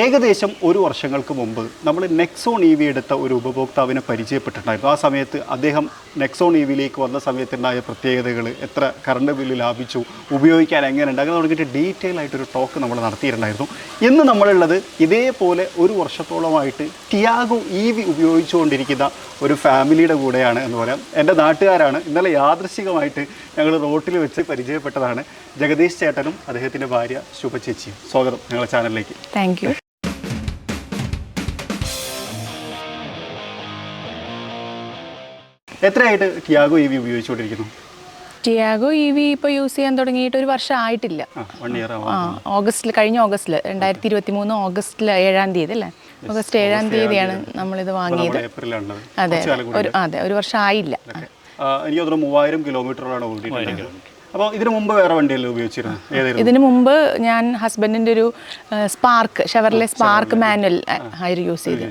ഏകദേശം ഒരു വർഷങ്ങൾക്ക് മുമ്പ് നമ്മൾ നെക്സോൺ ഇ വി എടുത്ത ഒരു ഉപഭോക്താവിനെ പരിചയപ്പെട്ടിട്ടുണ്ടായിരുന്നു. ആ സമയത്ത് അദ്ദേഹം നെക്സോൺ ഇ വിയിലേക്ക് വന്ന സമയത്തുണ്ടായ പ്രത്യേകതകൾ എത്ര കറണ്ട് ബില്ല് ലാഭിച്ചു ഉപയോഗിക്കാൻ എങ്ങനെയുണ്ട് അങ്ങനെ തുടങ്ങിയിട്ട് ഡീറ്റെയിൽ ആയിട്ടൊരു ടോക്ക് നമ്മൾ നടത്തിയിട്ടുണ്ടായിരുന്നു. ഇന്ന് നമ്മളുള്ളത് ഇതേപോലെ ഒരു വർഷത്തോളമായിട്ട് ടിയാഗോ ഇ വി ഉപയോഗിച്ചുകൊണ്ടിരിക്കുന്ന ഒരു ഫാമിലിയുടെ കൂടെയാണ് എന്ന് പറയാം. എന്റെ നാട്ടുകാരാണ്. ഇന്നലെ യാദൃശികമായിട്ട് ഞങ്ങൾ റോട്ടിൽ വെച്ച് പരിചയപ്പെട്ടതാണ് ജഗദീഷ് ചേട്ടനും അദ്ദേഹത്തിന്റെ ഭാര്യ ശുഭ ചേച്ചിയും സ്വാഗതം ഞങ്ങളുടെ ചാനലിലേക്ക് താങ്ക് യു എത്രയായിട്ട് ടിയാഗോ ഇ വി ഉപയോഗിച്ചുകൊണ്ടിരിക്കുന്നു? ടിയാഗോ ഇ വി ഇപ്പോൾ യൂസ് ചെയ്യാൻ തുടങ്ങിയിട്ട് ഒരു വർഷം ആയിട്ടില്ല ആ ഓഗസ്റ്റിൽ കഴിഞ്ഞ ഓഗസ്റ്റിൽ രണ്ടായിരത്തി ഇരുപത്തി മൂന്ന് ഓഗസ്റ്റിൽ ഏഴാം തീയതി അല്ലേ ഓഗസ്റ്റ് ഏഴാം തീയതിയാണ് നമ്മളിത് വാങ്ങിയത്. അതെ ഒരു അതെ ഒരു വർഷം ആയില്ല എനിക്ക് തോന്നുന്നു മൂവായിരം കിലോമീറ്ററാണ് ഓടിയിട്ടുള്ളത് അപ്പോൾ ഇതിനു മുമ്പ് വേറെ വണ്ടിയല്ലേ ഉപയോഗിച്ചിരുന്നത് ഇതിനു മുമ്പ് ഞാൻ ഹസ്ബൻഡിന്റെ ഒരു സ്പാർക്ക് ഷെവർലെ സ്പാർക്ക് മാനുവൽ ആയിരുന്നു യൂസ് ചെയ്ത്.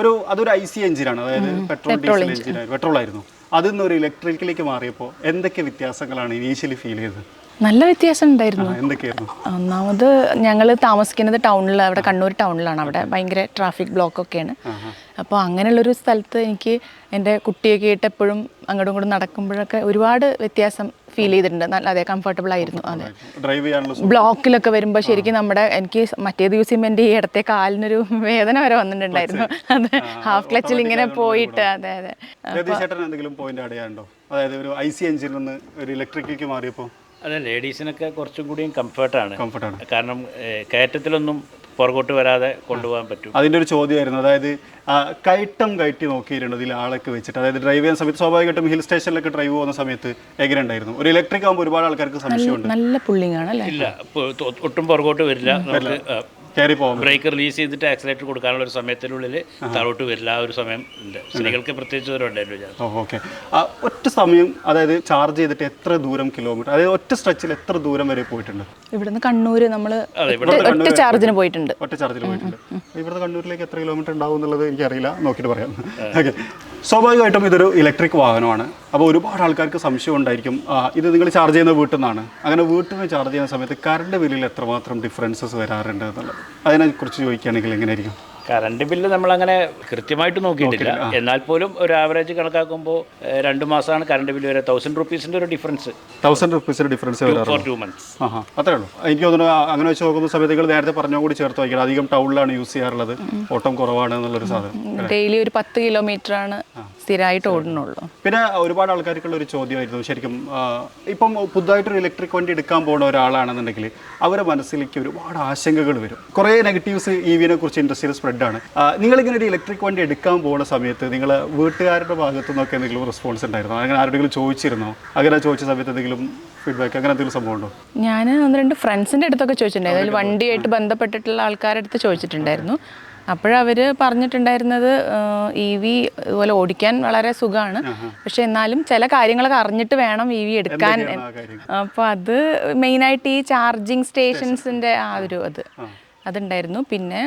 ഒരു അതൊരു ഐ സി എഞ്ചിനാണ്. അതായത് പെട്രോൾ ഡീസൽ എഞ്ചിനായിരുന്നു പെട്രോൾ ആയിരുന്നു അതിൽ നിന്ന് ഒരു ഇലക്ട്രിക്കിലേക്ക് മാറിയപ്പോൾ എന്തൊക്കെ വ്യത്യാസങ്ങളാണ് ഇനീഷ്യലി ഫീൽ ചെയ്തത്? നല്ല വ്യത്യാസം ഉണ്ടായിരുന്നു. ഒന്നാമത് ഞങ്ങൾ താമസിക്കുന്നത് ടൗണിൽ അവിടെ കണ്ണൂർ ടൗണിലാണ്. അവിടെ ഭയങ്കര ട്രാഫിക് ബ്ലോക്ക് ബ്ലോക്കൊക്കെയാണ് അപ്പോൾ അങ്ങനെയുള്ളൊരു സ്ഥലത്ത് എനിക്ക് എന്റെ കുട്ടിയൊക്കെ ആയിട്ട് എപ്പോഴും അങ്ങോട്ടും ഇങ്ങോട്ടും നടക്കുമ്പോഴൊക്കെ ഒരുപാട് വ്യത്യാസം ഫീൽ ചെയ്തിട്ടുണ്ട്. നല്ല അതെ കംഫർട്ടബിൾ ആയിരുന്നു. അതെ. ബ്ലോക്കിലൊക്കെ വരുമ്പോൾ ശരിക്കും നമ്മുടെ എനിക്ക് മറ്റേത് യൂസ് ചെയ്യുമ്പോൾ എന്റെ ഈ ഇടത്തെ കാലിനൊരു വേദന വരെ വന്നിട്ടുണ്ടായിരുന്നു. അത്. ഹാഫ് ക്ലച്ചിൽ ഇങ്ങനെ പോയിട്ട് അതെ അതെ. എന്തെങ്കിലും പോയിന്റ് അടയാണ്ടോ അതായത് ഒരു ഐ സി എഞ്ചിനിൽ നിന്ന് ഒരു ഇലക്ട്രിക്കിലേക്ക് മാറിയപ്പോൾ അതെ ലേഡീസിനൊക്കെ കുറച്ചും കൂടിയും കംഫർട്ടാണ്. കംഫർട്ടാണ്. കാരണം കയറ്റത്തിലൊന്നും പുറകോട്ട് വരാതെ കൊണ്ടുപോകാൻ പറ്റും. അതിന്റെ ഒരു ചോദ്യമായിരുന്നു. അതായത് കയറ്റം കയറ്റി നോക്കിയിരുന്നു ഇതിൽ ആളൊക്കെ വെച്ചിട്ട്. അതായത് ഡ്രൈവ് ചെയ്യുന്ന സമയത്ത് സ്വാഭാവികമായിട്ടും ഹിൽ സ്റ്റേഷനിലൊക്കെ ഡ്രൈവ് പോകുന്ന സമയത്ത് എങ്ങനെ ഉണ്ടായിരുന്നു? ഒരു ഇലക്ട്രിക് ആകുമ്പോൾ ഒരുപാട് ആൾക്കാർക്ക് സംശയമുണ്ട്. നല്ല പുള്ളിങ്ങാണ് അല്ലേ ഇല്ല ഒട്ടും പുറകോട്ട് വരില്ല. കയറി പോകും ബ്രേക്ക് റിലീസ് ചെയ്തിട്ട് ആക്സിലേറ്റർ കൊടുക്കാനുള്ള ഒരു സമയത്തിനുള്ളിൽ താഴോട്ട് വരില്ല ആ ഒരു സമയം ഉണ്ട്. സ്ത്രീകൾക്ക് പ്രത്യേകിച്ച് ഒരു ഉണ്ടായിരുന്നു ഓക്കെ. ഒറ്റ സമയം അതായത് ചാർജ് ചെയ്തിട്ട് എത്ര ദൂരം കിലോമീറ്റർ അതായത് ഒറ്റ സ്ട്രെച്ചിൽ എത്ര ദൂരം വരെ പോയിട്ടുണ്ട്? ഇവിടുന്ന് കണ്ണൂർ നമ്മൾ അതെ, ഒറ്റ ചാർജിന് പോയിട്ടുണ്ട്. ഒറ്റ ചാർജിൽ പോയിട്ടുണ്ട്. ഇവിടുന്ന് കണ്ണൂരിലേക്ക് എത്ര കിലോമീറ്റർ ഉണ്ടാവും എന്നുള്ളത് എനിക്കറിയില്ല. നോക്കിയിട്ട് പറയാം. ഓക്കെ സ്വാഭാവികമായിട്ടും ഇതൊരു ഇലക്ട്രിക് വാഹനമാണ്. അപ്പോൾ ഒരുപാട് ആൾക്കാർക്ക് സംശയം ഉണ്ടായിരിക്കും ഇത് നിങ്ങൾ ചാർജ് ചെയ്യുന്ന വീട്ടിൽ നിന്നാണ്. അങ്ങനെ വീട്ടിൽ നിന്ന് ചാർജ് ചെയ്യുന്ന സമയത്ത് കറണ്ട് ബില്ലിൽ എത്രമാത്രം ഡിഫറൻസസ് വരാറുണ്ട് എന്നുള്ളത്? അതിനെക്കുറിച്ച് ചോദിക്കുകയാണെങ്കിൽ എങ്ങനെയായിരിക്കും? കറണ്ട് ബില്ല് നമ്മൾ അങ്ങനെ കൃത്യമായിട്ട് നോക്കിയിട്ടില്ല. എന്നാൽ പോലും ഒരു ആവറേജ് കണക്കാക്കുമ്പോൾ രണ്ട് മാസമാണ് കറണ്ട് ബില്ല് വരെ. തൗസൻഡ് റുപ്പീസിന്റെ ഒരു ഡിഫറൻസ് തൗസൻഡ് റുപ്പീസിന്റെ ഡിഫറൻസ് വരാറുണ്ട്. ഫോർ ടു മന്ത്സ് അത്രേ ഉള്ളൂ. എനിക്ക് തോന്നുന്നു അങ്ങനെ വെച്ച് നോക്കുന്ന സമയത്ത് നിങ്ങൾ നേരത്തെ പറഞ്ഞ കൂടി ചേർത്ത് വയ്ക്കണം. അധികം ടൗണിലാണ് യൂസ് ചെയ്യാറുള്ളത്. ഓട്ടം കുറവാണ് എന്നുള്ളൊരു സാധനം. ഡെയിലി ഒരു പത്ത് കിലോമീറ്റർ ആണ് സ്ഥിരമായിട്ട് ഓടുന്നുള്ളൂ. പിന്നെ ഒരുപാട് ആൾക്കാർക്കുള്ള ഒരു ചോദ്യമായിരുന്നു. ശരിക്കും ഇപ്പം പുതുതായിട്ട് ഒരു ഇലക്ട്രിക് വണ്ടി എടുക്കാൻ പോകുന്ന ഒരാളാണെന്നുണ്ടെങ്കിൽ അവരുടെ മനസ്സിലേക്ക് ഒരുപാട് ആശങ്കകൾ വരും. കുറേ നെഗറ്റീവ്സ് ഇ വിനെ കുറിച്ച് ഇൻഡസ്ട്രിയിൽ സ്പ്രെഡാണ് നിങ്ങളിങ്ങനെ ഒരു ഇലക്ട്രിക് വണ്ടി എടുക്കാൻ പോകുന്ന സമയത്ത് നിങ്ങൾ വീട്ടുകാരുടെ ഭാഗത്തു നിന്നൊക്കെ എന്തെങ്കിലും റെസ്പോൺസ് ഉണ്ടായിരുന്നോ? അങ്ങനെ ആരോടെങ്കിലും ചോദിച്ചിരുന്നോ? അങ്ങനെ ചോദിച്ച സമയത്ത് എന്തെങ്കിലും ഫീഡ്ബാക്ക് അങ്ങനെ എന്തെങ്കിലും സംഭവം ഉണ്ടോ? ഞാൻ ഒന്ന് രണ്ട് ഫ്രണ്ട്സിന്റെ അടുത്തൊക്കെ ചോദിച്ചിട്ടുണ്ടായിരുന്നു. അതിൽ വണ്ടിയായിട്ട് ബന്ധപ്പെട്ടിട്ടുള്ള ആൾക്കാരുടെ അടുത്ത് ചോദിച്ചിട്ടുണ്ടായിരുന്നു. അപ്പോഴവർ പറഞ്ഞിട്ടുണ്ടായിരുന്നത് ഇ വി ഇതുപോലെ ഓടിക്കാൻ വളരെ സുഖമാണ് പക്ഷെ എന്നാലും ചില കാര്യങ്ങളൊക്കെ അറിഞ്ഞിട്ട് വേണം ഇ വി എടുക്കാൻ? അപ്പോൾ അത് മെയിനായിട്ട് ഈ ചാർജിങ് സ്റ്റേഷൻസിന്റെ ആ ഒരു അത്. അതുണ്ടായിരുന്നു. പിന്നെ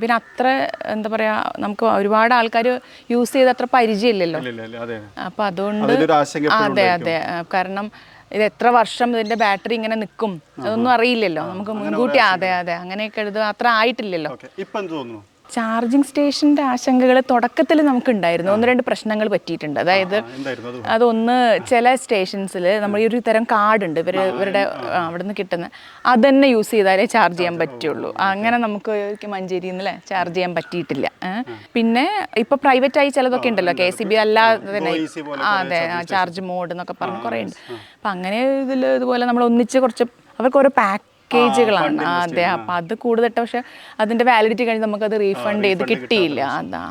പിന്നെ അത്ര എന്താ പറയാ നമുക്ക് ഒരുപാട് ആൾക്കാർ യൂസ് ചെയ്ത് അത്ര പരിചയമില്ലല്ലോ. അപ്പൊ അതുകൊണ്ട് അതെ അതെ. കാരണം ഇത് എത്ര വർഷം ഇതിന്റെ ബാറ്ററി ഇങ്ങനെ നിൽക്കും അതൊന്നും അറിയില്ലല്ലോ. നമുക്ക് മുൻകൂട്ടി അതെ അതെ. അങ്ങനെയൊക്കെ ഇത് അത്ര ആയിട്ടില്ലല്ലോ. ഇപ്പൊ ഇപ്പം എന്ത് തോന്നുന്നു? ചാർജിങ് സ്റ്റേഷന്റെ ആശങ്കകൾ തുടക്കത്തിൽ നമുക്കുണ്ടായിരുന്നു. ഒന്ന് രണ്ട് പ്രശ്നങ്ങൾ പറ്റിയിട്ടുണ്ട്. അതായത് അത് അതൊന്ന് ചില സ്റ്റേഷൻസിൽ നമ്മൾ ഈ ഒരു തരം കാർഡ് ഉണ്ട് ഇവർ ഇവരുടെ അവിടെ അവിടുന്ന് കിട്ടുന്ന അത് തന്നെ യൂസ് ചെയ്താലേ ചാർജ് ചെയ്യാൻ പറ്റുള്ളൂ. അങ്ങനെ നമുക്ക് മഞ്ചേരിയിൽ നിന്ന് ചാർജ് ചെയ്യാൻ പറ്റിയിട്ടില്ല. പിന്നെ ഇപ്പൊ പ്രൈവറ്റ് ആയി ചിലതൊക്കെ ഉണ്ടല്ലോ. കെ സി ബി അല്ലാതെ തന്നെ. അതെ ചാർജ് മോഡ് എന്നൊക്കെ പറഞ്ഞ് കുറേ ഉണ്ട് അപ്പം അങ്ങനെ ഇതിൽ ഇതുപോലെ നമ്മൾ ഒന്നിച്ച് കുറച്ച് അവർക്ക് ഓരോ പാക്കേജുകളാണ് അതെ. അപ്പൊ അത് കൂടുതലിട്ട് പക്ഷെ അതിന്റെ വാലിഡിറ്റി കഴിഞ്ഞ് നമുക്ക് അത് റീഫണ്ട് ചെയ്ത് കിട്ടിയില്ല. അതാ.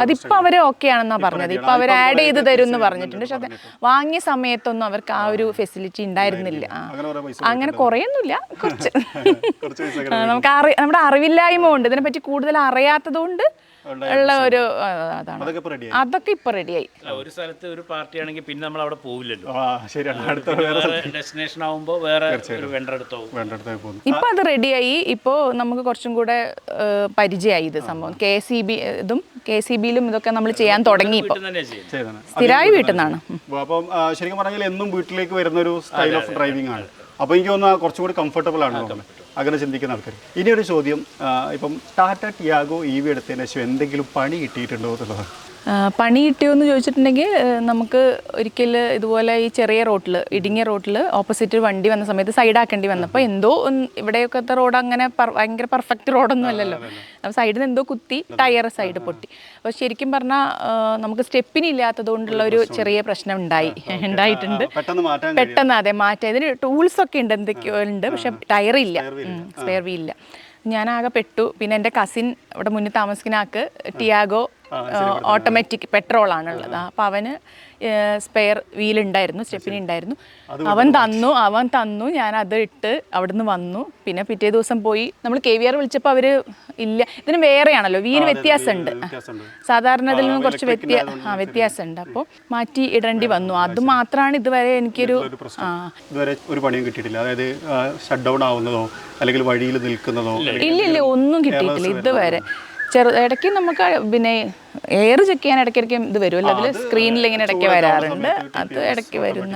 അതിപ്പോ അവർ ഓക്കെ ആണെന്നാ പറഞ്ഞത്. ഇപ്പൊ അവർ ആഡ് ചെയ്ത് തരും എന്ന് പറഞ്ഞിട്ടുണ്ട്. പക്ഷെ വാങ്ങിയ സമയത്തൊന്നും അവർക്ക് ആ ഒരു ഫെസിലിറ്റി ഉണ്ടായിരുന്നില്ല. അങ്ങനെ കുറേയൊന്നുമില്ല. കുറച്ച്. നമുക്ക് നമ്മുടെ അറിവില്ലായ്മ ഉണ്ട്. ഇതിനെപ്പറ്റി കൂടുതൽ അറിയാത്തത് കൊണ്ട് ഉള്ള ഒരു അതാണ്. അതൊക്കെ ഇപ്പം ഇപ്പൊ റെഡിയായി ഒരു സ്ഥലത്ത് ഒരു പാർട്ടി ആണെങ്കിൽ പിന്നെ നമ്മൾ അവിടെ പോവില്ലല്ലോ. ആ ശരിയാണ് അടുത്ത വേറെ വേറെ ഡെസ്റ്റിനേഷൻ ആവുമ്പോൾ വേറെ ഇപ്പൊ അത് റെഡിയായി ഇപ്പോൾ നമുക്ക് കുറച്ചും കൂടെ പരിചയമായി ഇത് സംഭവം. കെ സി ബി ഇതും കെ സി ബിയിലും ഇതൊക്കെ നമ്മൾ ചെയ്യാൻ തുടങ്ങി സ്ഥിരമായി വീട്ടിൽ നിന്നാണ്. അപ്പം ശരിക്കും പറഞ്ഞാൽ എന്നും വീട്ടിലേക്ക് വരുന്ന ഒരു സ്റ്റൈൽ ഓഫ് ഡ്രൈവിംഗ് ആണ്. അപ്പോൾ എനിക്ക് തോന്നുന്നു കുറച്ചും കൂടി കംഫർട്ടബിൾ ആണ് അങ്ങനെ ചിന്തിക്കുന്ന ആൾക്കാർ ഇനിയൊരു ചോദ്യം ഇപ്പം ടാറ്റ ടിയാഗോ ഇ വി എടുത്തതിന് ശേഷം എന്തെങ്കിലും പണി കിട്ടിയിട്ടുണ്ടോ എന്നുള്ളതാണ്. ആ, കിട്ടിയോ എന്ന് ചോദിച്ചിട്ടുണ്ടെങ്കിൽ നമുക്ക് ഒരിക്കൽ ഇതുപോലെ ഈ ചെറിയ റോട്ടിൽ ഇടുങ്ങിയ റോട്ടിൽ ഓപ്പോസിറ്റ് വണ്ടി വന്ന സമയത്ത് സൈഡാക്കേണ്ടി വന്നപ്പോൾ എന്തോ ഇവിടെയൊക്കെ റോഡ് അങ്ങനെ ഭയങ്കര പെർഫെക്റ്റ് റോഡൊന്നും അല്ലല്ലോ. അപ്പോൾ സൈഡിൽ നിന്ന് എന്തോ കുത്തി ടയർ സൈഡ് പൊട്ടി. അപ്പോൾ ശരിക്കും പറഞ്ഞാൽ നമുക്ക് സ്റ്റെപ്പിന് ഇല്ലാത്തത് കൊണ്ടുള്ള ഒരു ചെറിയ പ്രശ്നം ഉണ്ടായി. ഉണ്ടായിട്ടുണ്ട്. പെട്ടെന്ന് അതെ മാറ്റം ഇതിന് ടൂൾസ് ഒക്കെ ഉണ്ട് എന്തൊക്കെയോ ഉണ്ട് പക്ഷെ ടയർ ഇല്ല. സ്പെയർ വീൽ ഇല്ല. ഞാൻ ആകെ പെട്ടു. പിന്നെ എന്റെ കസിൻ ഇവിടെ മുന്നിൽ താമസിക്കുന്ന ആൾക്ക് ടിയാഗോ ഓട്ടോമാറ്റിക് പെട്രോൾ ആണുള്ളത് അപ്പോൾ അവന് സ്പെയർ വീൽ ഉണ്ടായിരുന്നു സ്റ്റെപ്പിന് ഉണ്ടായിരുന്നു അവൻ തന്നു അവൻ തന്നു ഞാൻ അത് ഇട്ട് അവിടുന്ന് വന്നു. പിന്നെ പിറ്റേ ദിവസം പോയി നമ്മൾ കെ വി ആർ വിളിച്ചപ്പോൾ അവർ ഇല്ല ഇതിന് വേറെയാണല്ലോ വീൽ വ്യത്യാസമുണ്ട്. സാധാരണ ഇതിൽ നിന്ന് കുറച്ച് വ്യത്യാസം ആ വ്യത്യാസമുണ്ട്. അപ്പോൾ മാറ്റി ഇടേണ്ടി വന്നു. അത് മാത്രമാണ് ഇതുവരെ എനിക്കൊരു ആ. ഇതുവരെ ഒരു പണിയും കിട്ടിയിട്ടില്ല. അതായത് ഷട്ട് ഡൗൺ ആവുന്നതോ അല്ലെങ്കിൽ വഴിയിൽ നിൽക്കുന്നതോ ഇല്ല ഇല്ല ഒന്നും കിട്ടിയിട്ടില്ല ഇതുവരെ. ചെറു ഇടയ്ക്ക് നമുക്ക് പിന്നെ എയർ ചെക്ക് ചെയ്യാൻ ഇടയ്ക്കിടയ്ക്ക് ഇത് വരുമല്ലോ അതിൽ സ്ക്രീനിൽ ഇങ്ങനെ ഇടയ്ക്ക് വരാറുണ്ട്. അത് ഇടയ്ക്ക് വരും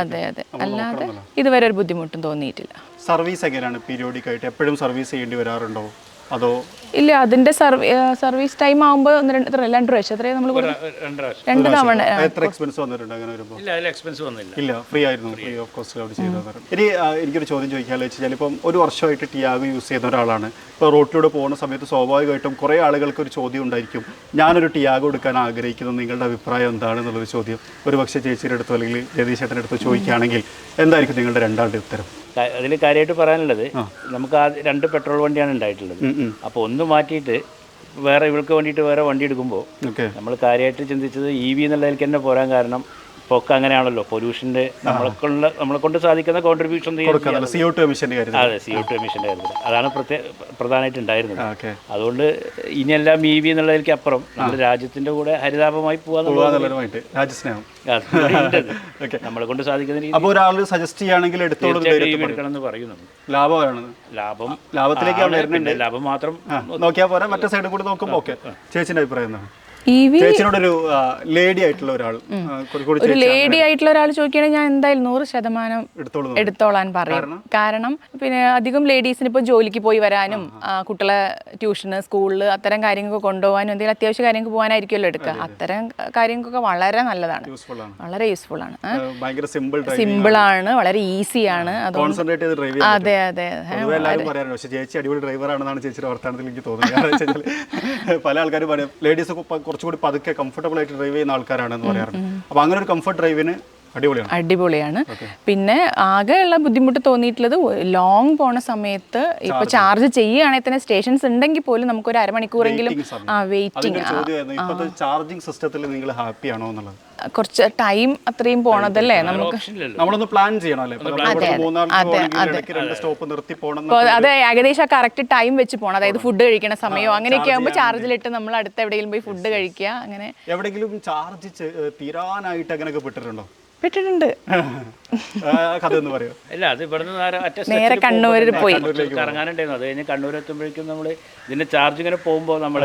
അതെ അതെ അല്ലാതെ ഇതുവരെ ഒരു ബുദ്ധിമുട്ടും തോന്നിയിട്ടില്ല. സർവീസ് എങ്ങനെയാണ് പീരിയോഡിക് ആയിട്ട് എപ്പോഴും സർവീസ് ചെയ്യേണ്ടി വരാറുണ്ടോ? അതോ ഇല്ല അതിന്റെ സർവീസ് ടൈം ആകുമ്പോൾ ഒന്ന് രണ്ട് രണ്ട് പ്രാവശ്യം. എത്രയാണ് നമ്മൾ രണ്ട് തവണ എത്ര എക്സ്പെൻസ് വന്നിട്ടുണ്ട് അങ്ങനെ വരുമ്പോൾ ഇല്ല അതിൽ എക്സ്പെൻസ് വന്നില്ല. ഇല്ല ഫ്രീ ആയിരുന്നു ഫ്രീ ഓഫ് കോസ്റ്റ് അവിടെ ഇനി എനിക്കൊരു ചോദ്യം ചോദിക്കാന്ന് വെച്ച് കഴിഞ്ഞാൽ ഇപ്പം ഒരു വർഷമായിട്ട് ടിയാഗോ യൂസ് ചെയ്യുന്ന ഒരാളാണ്. ഇപ്പോൾ റോട്ടിലൂടെ പോകുന്ന സമയത്ത് സ്വാഭാവികമായിട്ടും കുറേ ആളുകൾക്ക് ഒരു ചോദ്യം ഉണ്ടായിരിക്കും. ഞാനൊരു ടിയാഗോ എടുക്കാൻ ആഗ്രഹിക്കുന്നു. നിങ്ങളുടെ അഭിപ്രായം എന്താണെന്നുള്ളൊരു ചോദ്യം. ഒരു പക്ഷേ ചേച്ചിയുടെ അടുത്തോ അല്ലെങ്കിൽ ജഗദീഷ് ചേട്ടന്റെ അടുത്തോ ചോദിക്കുകയാണെങ്കിൽ എന്തായിരിക്കും നിങ്ങളുടെ രണ്ടാളുടെ ഉത്തരം? അതിൽ കാര്യമായിട്ട് പറയാനുള്ളത് നമുക്ക് ആ രണ്ട് പെട്രോൾ വണ്ടിയാണ് ഉണ്ടായിട്ടുള്ളത്. അപ്പോൾ ഒന്ന് മാറ്റിയിട്ട് വേറെ ഇവൾക്ക് വേണ്ടിയിട്ട് വേറെ വണ്ടി എടുക്കുമ്പോൾ നമ്മൾ കാര്യമായിട്ട് ചിന്തിച്ചത് ഇ വി എന്നുള്ളതിൽ തന്നെ പോരാൻ കാരണം ഇപ്പോൾ ഒക്കെ അങ്ങനെയാണല്ലോ പൊല്യൂഷന്റെ നമ്മളെ കൊണ്ട് നമ്മളെ കൊണ്ട് സാധിക്കുന്ന കോൺട്രിബ്യൂഷൻ സി ഒ ടു എമിഷന്റെ കാര്യത്തിൽ അതെ സി ഒ ടു എമിഷന്റെ കാര്യത്തിൽ അതാണ് പ്രത്യേക പ്രധാനമായിട്ട് ഉണ്ടായിരുന്നത്. ഓക്കെ. അതുകൊണ്ട് ഇനിയെല്ലാം ഇ വി എന്നുള്ളതിലേക്ക് അപ്പുറം നമ്മുടെ രാജ്യത്തിന്റെ കൂടെ ഹരിതാപമായി പോകാന്നുള്ളത് പോകാന്നുള്ളതുമായിട്ട് രാജസ്നേഹം ഓക്കെ. നമ്മളെ കൊണ്ട് സാധിക്കുന്ന രീതി. അപ്പോൾ ഒരാൾ സജസ്റ്റ് ചെയ്യുകയാണെങ്കിൽ എടുത്തോളൂ തീർച്ചയായിട്ടും എടുക്കണം എന്ന് പറയും നമ്മൾ ലാഭമാണ് ലാഭം ലാഭത്തിലേക്ക് ലാഭം മാത്രം നോക്കിയാൽ പോരാ. മറ്റേ സൈഡും കൂടി നോക്കുമ്പോൾ ഓക്കെ. ചേച്ചിന്റെ അഭിപ്രായം എന്താണ്? ചേച്ചിനോടൊരു ലേഡി ആയിട്ടുള്ള ഒരാൾ. ഒരു ലേഡി ആയിട്ടുള്ള ഒരാൾ ചോദിക്കുകയാണെങ്കിൽ ഞാൻ എന്തായാലും നൂറ് ശതമാനം എടുത്തോളൂ എടുത്തോളാൻ പറയും. കാരണം? പിന്നെ അധികം ലേഡീസിന് ഇപ്പോൾ ജോലിക്ക് പോയി വരാനും കുട്ടികളെ ട്യൂഷന് സ്കൂളിൽ അത്തരം കാര്യങ്ങൾക്ക് കൊണ്ടുപോകാനും എന്തെങ്കിലും അത്യാവശ്യ കാര്യങ്ങൾക്ക് പോകാനായിരിക്കുമല്ലോ എടുക്കുക. അത്തരം കാര്യങ്ങൾക്കൊക്കെ വളരെ നല്ലതാണ്. വളരെ യൂസ്ഫുൾ ആണ്. സിമ്പിൾ ആണ്. വളരെ ഈസി ആണ്. അതെ അതെ ചേച്ചി അടിപൊളി ഡ്രൈവർ ആണെന്നാണ് ചേച്ചിയുടെ വർത്തമാനത്തിൽ എനിക്ക് തോന്നുന്നത്. പല ആൾക്കാരും പറയും ലേഡീസ് കുറച്ചുകൂടി പതുക്കെ കംഫർട്ടബിൾ ആയിട്ട് ഡ്രൈവ് ചെയ്യുന്ന ആൾക്കാരാണെന്ന് പറയാറുണ്ട്. അപ്പോൾ അങ്ങനെ ഒരു കംഫർട്ട് ഡ്രൈവിന് അടിപൊളിയാണ്. അടിപൊളിയാണ്. പിന്നെ ആകെയുള്ള ബുദ്ധിമുട്ട് തോന്നിയിട്ടുള്ളത് ലോങ് പോണ സമയത്ത് ഇപ്പൊ ചാർജ് ചെയ്യുകയാണെങ്കിൽ തന്നെ സ്റ്റേഷൻസ് ഉണ്ടെങ്കിൽ പോലും നമുക്ക് ഒരു അരമണിക്കൂറെങ്കിലും വെയിറ്റിംഗ് ചാർജിങ് സിസ്റ്റത്തിൽ നിങ്ങൾ ഹാപ്പി ആണോ എന്നുള്ളത്? കുറച്ച് ടൈം അത്രയും പോണതല്ലേ? നമുക്ക് അതെ നമ്മളൊന്ന് പ്ലാൻ അത് ഏകദേശം കറക്റ്റ് ടൈം വെച്ച് പോകണം അതായത് ഫുഡ് കഴിക്കണ സമയം അങ്ങനെയൊക്കെ ആകുമ്പോൾ ചാർജിലിട്ട് നമ്മൾ അടുത്ത് എവിടെയെങ്കിലും പോയി ഫുഡ് കഴിക്കുക അങ്ങനെ. എവിടെയെങ്കിലും ചാർജ് തീരാനായിട്ട് അങ്ങനെയൊക്കെ പെട്ടിട്ടുണ്ടോ? അല്ല അത് ഇവിടുന്ന് നേരെ കണ്ണൂരിൽ പോയി. കറങ്ങാനുണ്ടായിരുന്നു. അത് കഴിഞ്ഞ് കണ്ണൂർ എത്തുമ്പോഴേക്കും നമ്മൾ ഇതിന്റെ ചാർജ് ഇങ്ങനെ പോകുമ്പോൾ നമ്മൾ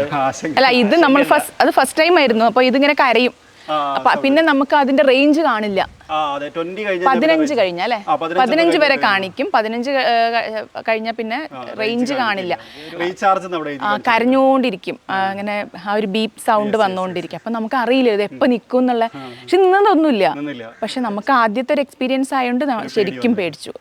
അല്ല ഇത് നമ്മൾ ഫസ്റ്റ് അത് ഫസ്റ്റ് ടൈം ആയിരുന്നു. അപ്പോൾ ഇതിങ്ങനെ കരയും. അപ്പൊ പിന്നെ നമുക്ക് അതിന്റെ റേഞ്ച് കാണില്ല. പതിനഞ്ച് കഴിഞ്ഞ അല്ലെ പതിനഞ്ച് വരെ. കാണിക്കും. പതിനഞ്ച് കഴിഞ്ഞ പിന്നെ റേഞ്ച് കാണില്ല. കരഞ്ഞുകൊണ്ടിരിക്കും. അങ്ങനെ ആ ഒരു ബീപ്പ് സൗണ്ട് വന്നുകൊണ്ടിരിക്കും അപ്പൊ നമുക്ക് അറിയില്ല ഇത് എപ്പോ നിൽക്കും എന്നുള്ള. പക്ഷെ നിന്നതൊന്നുമില്ല. പക്ഷെ നമുക്ക് ആദ്യത്തെ ഒരു എക്സ്പീരിയൻസ് ആയതുകൊണ്ട് ശരിക്കും പേടിച്ചു.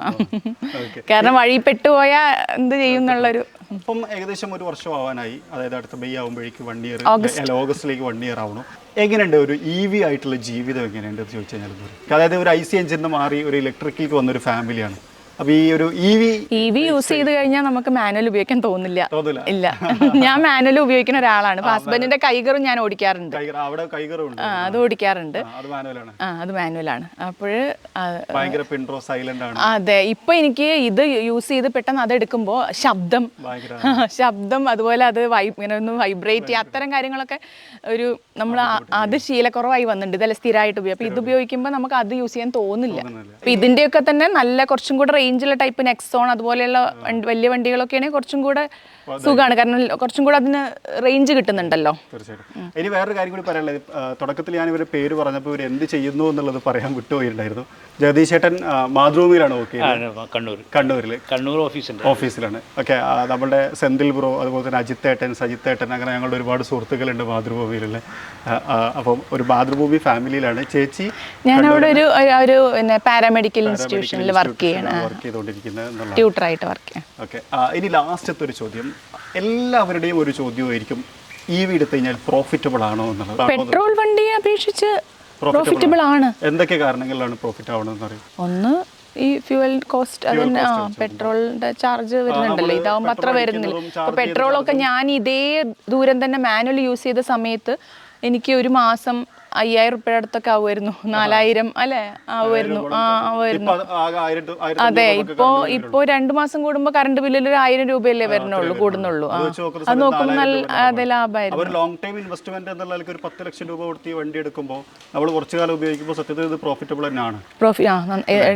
കാരണം വഴി പെട്ടുപോയാ എന്ത് ചെയ്യും എന്നുള്ളൊരു ഇപ്പം ഏകദേശം ഒരു വർഷം ആവാനായി അതായത് അടുത്ത മെയ് ആവുമ്പോഴേക്ക് വൺ ഇയർ അല്ല ഓഗസ്റ്റിലേക്ക് വൺ ഇയർ ആവണം. എങ്ങനെയുണ്ട് ഒരു ഇ വി ആയിട്ടുള്ള ജീവിതം എങ്ങനെയുണ്ട് ചോദിച്ചു കഴിഞ്ഞാൽ അതായത് ഒരു ഐ സി എഞ്ചിന് മാറി ഒരു ഇലക്ട്രിക്കിലേക്ക് വന്നൊരു ഫാമിലിയാണ്. ഈ ഒരു E V E V use ചെയ്ത് കഴിഞ്ഞാൽ നമുക്ക് മാനുവൽ ഉപയോഗിക്കാൻ തോന്നില്ല. ഇല്ല. ഞാൻ മാനുവൽ ഉപയോഗിക്കുന്ന ഒരാളാണ്. ഹസ്ബൻഡിന്റെ കൈകറും ഞാൻ ഓടിക്കാറുണ്ട്. അത് ഓടിക്കാറുണ്ട്. അത് മാനുവലാണ് ആ അത് ഇപ്പൊ എനിക്ക് ഇത് യൂസ് ചെയ്ത് പെട്ടെന്ന് അത് എടുക്കുമ്പോൾ ശബ്ദം. ശബ്ദം അതുപോലെ അത് ഇങ്ങനെ ഒന്ന് വൈബ്രേറ്റ് ചെയ്യുക അത്തരം കാര്യങ്ങളൊക്കെ ഒരു നമ്മൾ അത് ശീലക്കുറവായി വന്നിട്ടുണ്ട്. ഇതെല്ലാം സ്ഥിരമായിട്ട് ഉപയോഗിക്കും അപ്പൊ ഇത് ഉപയോഗിക്കുമ്പോൾ നമുക്ക് അത് യൂസ് ചെയ്യാൻ തോന്നില്ല. അപ്പൊ ഇതിന്റെയൊക്കെ തന്നെ നല്ല കുറച്ചും കൂടെ റേഞ്ചുള്ള ടൈപ്പ് നെക്സോൺ അതുപോലെയുള്ള വലിയ വണ്ടികളൊക്കെ ആണെങ്കിൽ കുറച്ചും കൂടെ സുഖമാണ് കാരണം കുറച്ചും കൂടെ അതിന് റേഞ്ച് കിട്ടുന്നുണ്ടല്ലോ. തീർച്ചയായിട്ടും. ഇനി വേറൊരു കാര്യം കൂടി പറയാനുള്ളത്. തുടക്കത്തിൽ ഞാൻ ഇവരുടെ പേര് പറഞ്ഞപ്പോൾ ഇവർ എന്ത് ചെയ്യുന്നു എന്നുള്ളത് പറയാൻ വിട്ടുപോയിട്ടുണ്ടായിരുന്നു. ജഗദീശേട്ടൻ മാതൃഭൂമിയിലാണ് ഓക്കെ കണ്ണൂർ കണ്ണൂരിൽ കണ്ണൂർ ഓഫീസിൽ ഓഫീസിലാണ്. ഓക്കെ നമ്മുടെ സെന്തിൽ ബ്രോ അതുപോലെ തന്നെ അജിത്തേട്ടൻ സജിത്തേട്ടൻ അങ്ങനെ ഞങ്ങളുടെ ഒരുപാട് സുഹൃത്തുക്കളുണ്ട് മാതൃഭൂമിയിലുള്ള. ആ, അപ്പം ഒരു മാതൃഭൂമി ഫാമിലിയിലാണ് ചേച്ചി ഞാൻ അവിടെ ഒരു ഒരു- ഒരു പിന്നെ പാരാമെഡിക്കൽ ഇൻസ്റ്റിറ്റ്യൂഷനിൽ വർക്ക് ചെയ്യണം വർക്ക് ചെയ്തുകൊണ്ടിരിക്കുന്നത് ട്യൂട്ടറായിട്ട് വർക്ക് ചെയ്യാം. ഓക്കെ ഇനി ലാസ്റ്റത്തെ ഒരു ചോദ്യം. എല്ലാവരുടെയും ഒരു ചോദ്യമായിരിക്കും ഇ വി എടുത്തു കഴിഞ്ഞാൽ പ്രോഫിറ്റബിൾ ആണോ എന്നുള്ളത്. പെട്രോൾ വണ്ടിയെ അപേക്ഷിച്ച് പ്രോഫിറ്റബിൾ ആണ്. എന്തൊക്കെ കാരണങ്ങളിലാണ് പ്രോഫിറ്റ് ആവണമെന്ന് അറിയും? ഒന്ന് ഈ ഫ്യൂവൽ കോസ്റ്റ് അതിന് ആ പെട്രോളിന്റെ ചാർജ് വരുന്നുണ്ടല്ലോ. ഇതാവുമ്പോൾ അത്ര വരുന്നില്ല. ഇപ്പൊ പെട്രോളൊക്കെ ഞാൻ ഇതേ ദൂരം തന്നെ മാനുവൽ യൂസ് ചെയ്ത സമയത്ത് എനിക്ക് ഒരു മാസം അയ്യായിരം റുപ്യ അടുത്തൊക്കെ ആവുമായിരുന്നു. നാലായിരം അല്ലെ? ആവുമായിരുന്നു. ആ ആവുമായിരുന്നു. ഇപ്പൊ അത് ഇപ്പോ ഇപ്പോ രണ്ടു മാസം കൂടുമ്പോ കറണ്ട് ബില്ലിൽ ഒരു ആയിരം രൂപയല്ലേ വരുന്നുള്ളൂ കൂടുന്നുള്ളൂ. അത് നോക്കുമ്പോൾ നല്ല അതെ ലാഭമായിരുന്നു ലോങ് ടൈം ഇൻവെസ്റ്റ്മെന്റ് എന്നുള്ള ഒരു പത്ത് ലക്ഷം രൂപ കൊടുത്ത് വണ്ടി എടുക്കുമ്പോൾ നമ്മൾ കുറച്ചു കാലം ഉപയോഗിക്കുമ്പോൾ സത്യത്തിൽ ഇത് പ്രോഫിറ്റബിൾ തന്നെയാണ്.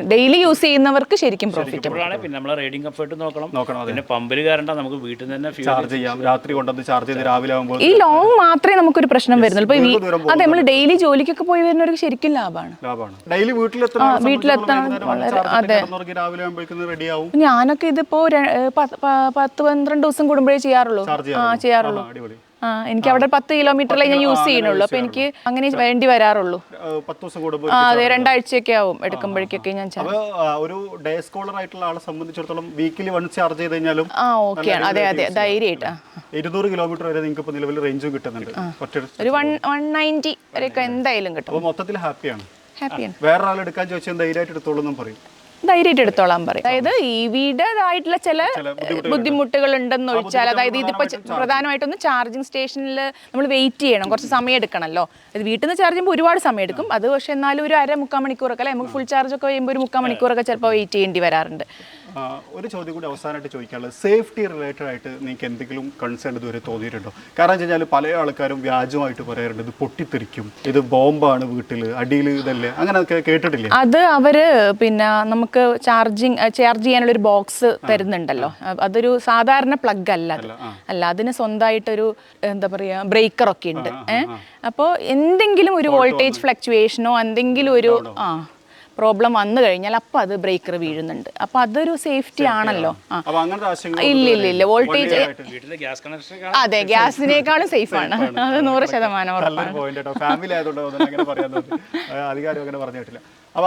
ഡെയിലി യൂസ് ചെയ്യുന്നവർക്ക് ശരിക്കും പ്രോഫിറ്റബിൾ ആണ് പിന്നെ നമ്മൾ റൈഡിങ് കംഫർട്ട് നോക്കണം. നോക്കണം പിന്നെ പമ്പിൽ കയറണ്ട നമുക്ക് വീട്ടിൽ തന്നെ ചാർജ് ചെയ്യാം. രാത്രി കൊണ്ടുവന്ന് ചാർജ് ചെയ്ത് രാവിലെ ആകുമ്പോൾ ഈ ലോങ് മാത്രമേ നമുക്കൊരു പ്രശ്നം വരുന്നുള്ളൂ. ഇപ്പൊ ഈ- അതെ നമ്മൾ ഡെയിലി ജോലിക്കൊക്കെ പോയി വരുന്നവർക്ക് ശരിക്കും ലാഭമാണ് ലാഭമാണ് ഡെയിലി വീട്ടിലെത്തണം വളരെ- രാവിലെ ഞാനൊക്കെ ഇതിപ്പോ പത്ത് പന്ത്രണ്ട് ദിവസം കൂടുമ്പോഴേ ചെയ്യാറുള്ളൂ. ആ ചെയ്യാറുള്ളൂ. എനിക്ക് അവിടെ പത്ത് കിലോമീറ്ററിലേ ഞാൻ യൂസ് ചെയ്യണുള്ളൂ അപ്പൊ എനിക്ക് അങ്ങനെ വേണ്ടി വരാറുള്ളൂ. പത്ത് ദിവസം കൂടുമ്പോൾ അതെ രണ്ടാഴ്ചയൊക്കെ ആവും എടുക്കുമ്പോഴേക്കൊക്കെ ഞാൻ ഒരു ഡേ സ്കോളർ ആയിട്ടുള്ള ആളെ സംബന്ധിച്ചിടത്തോളം വീക്കിലി വൺ ചാർജ് ചെയ്ത് കഴിഞ്ഞാലും ആ ഓക്കെയാണ് അതെ അതെ. ധൈര്യമായിട്ട്. ഇരുന്നൂറ് കിലോമീറ്റർ വരെ നിങ്ങൾക്ക് ഇപ്പോൾ നിലവിൽ റേഞ്ചും കിട്ടുന്നുണ്ട്. ഒരു വൺ വൺ നയന്റി. വരെയൊക്കെ എന്തായാലും കിട്ടും. അപ്പോൾ മൊത്തത്തിൽ ഹാപ്പിയാണ് ഹാപ്പിയാണ് വേറെ ആൾ എടുക്കാൻ ചോദിച്ചാൽ ധൈര്യമായിട്ട് എടുത്തോളൂ എന്നും പറയും. ധൈര്യമായിട്ട് എടുത്തോളാൻ പറയും. അതായത് ഈ വീടേതായിട്ടുള്ള ചില ബുദ്ധിമുട്ടുകൾ ഉണ്ടെന്ന് ഒഴിച്ചാൽ അതായത് ഇതിപ്പോ പ്രധാനമായിട്ടൊന്ന് ചാർജിങ് സ്റ്റേഷനിൽ നമ്മൾ വെയിറ്റ് ചെയ്യണം. കുറച്ച് സമയം എടുക്കണമല്ലോ അത് വീട്ടിൽ നിന്ന് ചാർജ് ചെയ്യുമ്പോൾ ഒരുപാട് സമയം എടുക്കും. അത് പക്ഷെ എന്നാലും ഒരു അര മുക്കാൽ മണിക്കൂറൊക്കെ അല്ലെ? നമുക്ക് ഫുൾ ചാർജ് ഒക്കെ ചെയ്യുമ്പോൾ ഒരു മുക്കാൽ മണിക്കൂറൊക്കെ ചിലപ്പോൾ വെയിറ്റ് ചെയ്യേണ്ടി വരാറുണ്ട്. ഒരു ചോദ്യം കൂടി അവസാനമായിട്ട് ചോദിക്കാനുള്ളത്. സേഫ്റ്റി റിലേറ്റഡ് ആയിട്ട് നിങ്ങൾക്ക് എന്തെങ്കിലും കൺസേൺ ഇതുവരെ തോന്നിയിട്ടുണ്ടോ? കാരണം വെച്ച് കഴിഞ്ഞാൽ പല ആൾക്കാരും വ്യാജമായിട്ട് പറയാറുണ്ട് ഇത് പൊട്ടിത്തെറിക്കും ഇത് ബോംബാണ് വീട്ടിൽ അടിയിൽ ഇതല്ലേ അങ്ങനെയൊക്കെ കേട്ടിട്ടില്ലേ? അത് അവർ പിന്നെ നമുക്ക് ചാർജിങ് ചാർജ് ചെയ്യാനുള്ള ഒരു ബോക്സ് തരുന്നുണ്ടല്ലോ. അതൊരു സാധാരണ പ്ലഗ് അല്ല അല്ല അതിന് സ്വന്തമായിട്ടൊരു എന്താ പറയുക ബ്രേക്കർ ഒക്കെ ഉണ്ട്. ഏഹ് അപ്പോൾ എന്തെങ്കിലും ഒരു വോൾട്ടേജ് ഫ്ലക്ച്വേഷനോ എന്തെങ്കിലും ഒരു ആ. പ്രോബ്ലം വന്നു കഴിഞ്ഞാൽ അപ്പോൾ അത് ബ്രേക്കർ വീഴുന്നുണ്ട്. അപ്പോൾ അതൊരു സേഫ്റ്റി ആണല്ലോ. ആ. അപ്പൊ ഇല്ല ഇല്ല ഇല്ല. വോൾട്ടേജ് അതെ ഗ്യാസിനേക്കാളും സേഫ് ആണ്. അത് നൂറ് ശതമാനം അപ്പൊ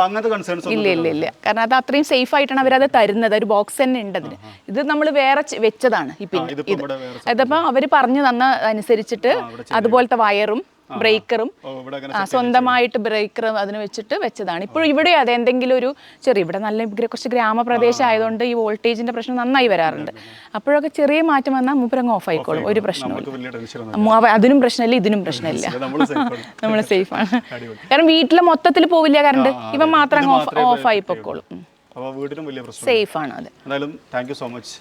ഇല്ല ഇല്ല ഇല്ല. കാരണം അത് അത്രയും സേഫ് ആയിട്ടാണ് അവരത് തരുന്നത്. ഒരു ബോക്സ് തന്നെ ഉണ്ട് അതിന് ഇത് നമ്മൾ വേറെ വെച്ചതാണ് ഈ പിന്നെ ഇതിപ്പോ ഇത്. ഇവിടെ അവർ പറഞ്ഞു തന്ന അനുസരിച്ചിട്ട് അതുപോലത്തെ വയറും ബ്രേക്കറും. സ്വന്തമായിട്ട് ബ്രേക്കറും അതിന് വെച്ചിട്ട് വെച്ചതാണ്. ഇപ്പോൾ ഇവിടെ അതെ എന്തെങ്കിലും ഒരു ചെറിയ ഇവിടെ നല്ല കുറച്ച് ഗ്രാമപ്രദേശം ആയതുകൊണ്ട് ഈ വോൾട്ടേജിന്റെ പ്രശ്നം നന്നായി വരാറുണ്ട്. അപ്പോഴൊക്കെ ചെറിയ മാറ്റം വന്നാൽ മൂപ്പരങ്ങ് ഓഫ് ആയിക്കോളും. ഒരു പ്രശ്നമില്ല അതിനും പ്രശ്നമില്ല ഇതിനും പ്രശ്നമില്ല. നമ്മൾ സേഫാണ് നമ്മൾ സേഫ് ആണ്. കാരണം വീട്ടിലെ മൊത്തത്തിൽ പോവില്ല കറണ്ട് ഇവ മാത്രം ഓഫ് ഓഫ് ആയി പൊക്കോളും. അപ്പോൾ വീടിനും വലിയ പ്രശ്നം സേഫ് ആണ് അത്. എന്തായാലും താങ്ക് യു സോ മച്ച്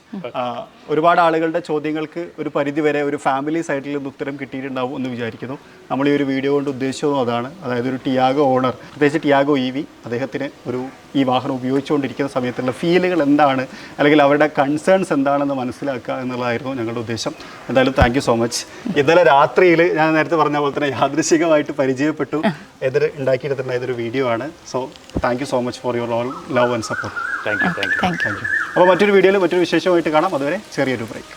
ഒരുപാട് ആളുകളുടെ ചോദ്യങ്ങൾക്ക് ഒരു പരിധി വരെ ഒരു ഫാമിലി സൈഡിൽ നിന്ന് ഉത്തരം കിട്ടിയിട്ടുണ്ടാവും എന്ന് വിചാരിക്കുന്നു. നമ്മൾ ഈ ഒരു വീഡിയോ കൊണ്ട് ഉദ്ദേശിച്ചതും അതാണ്. അതായത് ഒരു ടിയാഗോ ഓണർ പ്രത്യേകിച്ച് ടിയാഗോ ഇ വി അദ്ദേഹത്തിന് ഒരു ഈ വാഹനം ഉപയോഗിച്ചുകൊണ്ടിരിക്കുന്ന സമയത്തുള്ള ഫീലുകൾ എന്താണ്? അല്ലെങ്കിൽ അവരുടെ കൺസേൺസ് എന്താണെന്ന് മനസ്സിലാക്കുക എന്നുള്ളതായിരുന്നു ഞങ്ങളുടെ ഉദ്ദേശം. എന്തായാലും താങ്ക് യു സോ മച്ച് ഇന്നലെ രാത്രിയിൽ ഞാൻ നേരത്തെ പറഞ്ഞ പോലെ തന്നെ യാദൃശികമായിട്ട് പരിചയപ്പെട്ടു. എതിർ ഉണ്ടാക്കിയെടുത്തിട്ടുണ്ടായ ഇതൊരു വീഡിയോ ആണ്. So thank you so much for your all love and support thank you thank you thank you അപ്പോൾ മറ്റൊരു വീഡിയോയിൽ മറ്റൊരു വിശേഷമായിട്ട് കാണാം. അതുവരെ ചെറിയൊരു ബ്രേക്ക്